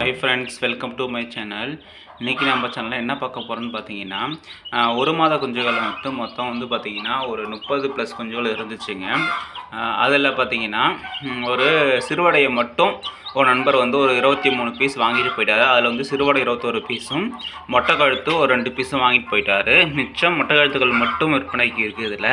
Hi friends welcome to my channel இன்றைக்கி நம்ம சேனலில் என்ன பார்க்க போகிறோம்னு பார்த்தீங்கன்னா ஒரு மாத குஞ்சுகள் மட்டும் மொத்தம் வந்து பார்த்திங்கன்னா ஒரு முப்பது ப்ளஸ் குஞ்சுகள் இருந்துச்சுங்க. அதில் பார்த்தீங்கன்னா ஒரு சிறுவடையை மட்டும் ஒரு நண்பர் வந்து ஒரு இருபத்தி மூணு பீஸ் வாங்கிட்டு போயிட்டாரு. அதில் வந்து சிறுவடை இருபத்தோரு பீஸும் மொட்டை கழுத்து ஒரு ரெண்டு பீஸும் வாங்கிட்டு போயிட்டாரு. மிச்சம் மொட்டை கழுத்துகள் மட்டும் விற்பனைக்கு இருக்குது இதில்.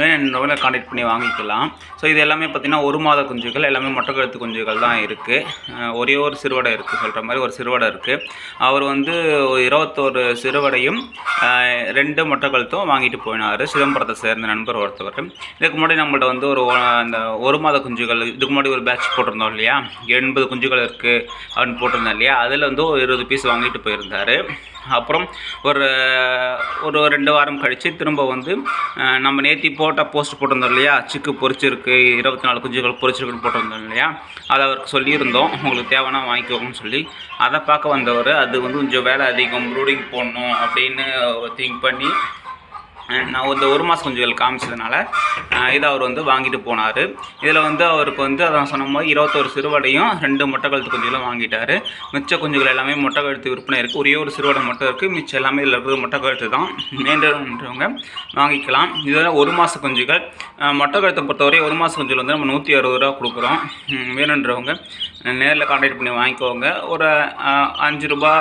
வேணுன்றவங்க காண்டாக்ட் பண்ணி வாங்கிக்கலாம். ஸோ இது எல்லாமே பார்த்திங்கன்னா ஒரு மாத குஞ்சுகள் எல்லாமே மொட்டை கழுத்து குஞ்சுகள் தான் இருக்குது ஒரே ஒரு சிறுவடை இருக்குது சொல்கிற மாதிரி ஒரு சிறுவடை இருக்குது அவர் வந்து இருபத்தோரு சிறுவடையும் ரெண்டு மொட்டைக்கழுத்தும் வாங்கிட்டு போயினார். சிதம்பரத்தை சேர்ந்த நண்பர் ஒருத்தவர். இதுக்கு முன்னாடி நம்மள்ட்ட வந்து ஒரு அந்த ஒரு மாத குஞ்சுகள் இதுக்கு முன்னாடி ஒரு பேட்ச் போட்டிருந்தோம் இல்லையா? எண்பது குஞ்சுகள் இருக்குது அப்படின்னு போட்டிருந்தோம் இல்லையா? அதில் வந்து ஒரு இருபது பீஸ் வாங்கிட்டு போயிருந்தார். அப்புறம் ஒரு ஒரு ரெண்டு வாரம் கழித்து திரும்ப வந்து நம்ம நேத்தி போட்ட போஸ்ட் போட்டிருந்தோம் இல்லையா? சிக்கு பொரிச்சிருக்கு இருபத்தி நாலு குஞ்சுகள் பொரிச்சிருக்குன்னு போட்டிருந்தோம் இல்லையா? அதை அவருக்கு சொல்லியிருந்தோம். உங்களுக்கு தேவைன்னா வாங்கிக்கோங்கன்னு சொல்லி. அதை பார்க்க வந்தவர் அது வந்து கொஞ்சம் வேலை அதிகம் ப்ரூடிங் போடணும் அப்படின்னு திங்க் பண்ணி நான் இந்த ஒரு மாதம் குஞ்சுகள் காமிச்சதுனால இதை அவர் வந்து வாங்கிட்டு போனார். இதில் வந்து அவருக்கு வந்து அதான் சொன்ன மாதிரி இருபத்தோரு சிறுவடையும் ரெண்டு மொட்டை கழுத்து குஞ்சுகளும் வாங்கிட்டார். மிச்ச குஞ்சுகள் எல்லாமே மொட்டை கழுத்து விற்பனை இருக்குது ஒரே ஒரு சிறுவடை மட்டும் இருக்குது மிச்சம் எல்லாமே இதில் இருக்கிறது மொட்டை கழுத்து தான் வேண்டுன்றவங்க வாங்கிக்கலாம். இதில் ஒரு மாத குஞ்சுகள் மொட்டை கழுத்தை பொறுத்தவரை ஒரு மாத குஞ்சுகள் வந்து நம்ம நூற்றி அறுபது ரூபா கொடுக்குறோம். வேணுன்றவங்க. நேரில் காண்டாக்ட் பண்ணி வாங்கிக்கோங்க. ஒரு அஞ்சு ரூபா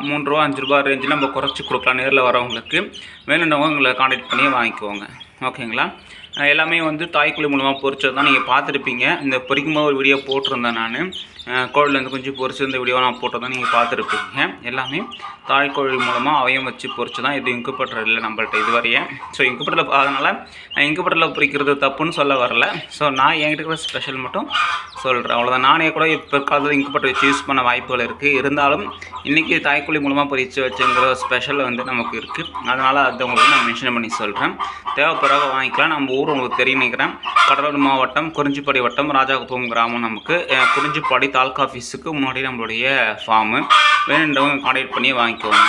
மூன்று மூணு ரூபா அஞ்சு ரூபா ரேஞ்சில் நம்ம குறைச்சி கொடுக்கலாம் நேரில் வரவங்களுக்கு. வேணுன்றவங்க உங்களை காண்டாக்ட் பண்ணி வாங்கிக்கோங்க. ஓகேங்களா? எல்லாமே வந்து தாய்க்குழி மூலமாக பொரிச்சது தான் நீங்கள் பார்த்துருப்பீங்க. இந்த பொரிக்கும் போது ஒரு வீடியோ போட்டிருந்தேன் நான். கோழிலேருந்து கொஞ்சம் பொறிச்சு இந்த வீடியோ நான் போட்டதான் நீங்கள் பார்த்துருப்பீங்க. எல்லாமே தாய்க்கோழி மூலமாக அவையம் வச்சு பொறிச்சு தான் இது இன்குபேட்டர் இல்லை நம்மள்ட்ட இதுவரையே. ஸோ இன்குபேட்டரில் அதனால் நான் இன்குபேட்டரில் பொறிக்கிறது தப்புன்னு சொல்ல வரல. ஸோ நான் என்கிட்ட இருக்கிற ஸ்பெஷல் மட்டும் சொல்கிறேன் அவ்வளோதான் நானே கூட இப்போ காலத்தில் இன்குபேட்டர் வச்சு யூஸ் பண்ண வாய்ப்புகள் இருக்குது இருந்தாலும் இன்றைக்கி தாய்க்குழி மூலமாக பொறிச்சு வச்சுங்கிற ஸ்பெஷல் வந்து நமக்கு இருக்குது அதனால் அது உங்களுக்கு நான் மென்ஷன் பண்ணி சொல்கிறேன் தேவைப்படுறவங்க வாங்கிக்கலாம். நம்ம ஊர் உங்களுக்கு தெரியும் நினைக்கிறேன் கடலூர் மாவட்டம் குறிஞ்சிப்பாடி வட்டம் ராஜாகுப்பம் கிராமம் நமக்கு. குறிஞ்சிப்பாடி தாலுக்கா ஆஃபீஸுக்கு முன்னாடி நம்மளுடைய ஃபார்மு வேணுன்றவங்க கான்டாக்ட் பண்ணி வாங்கிக்கோங்க.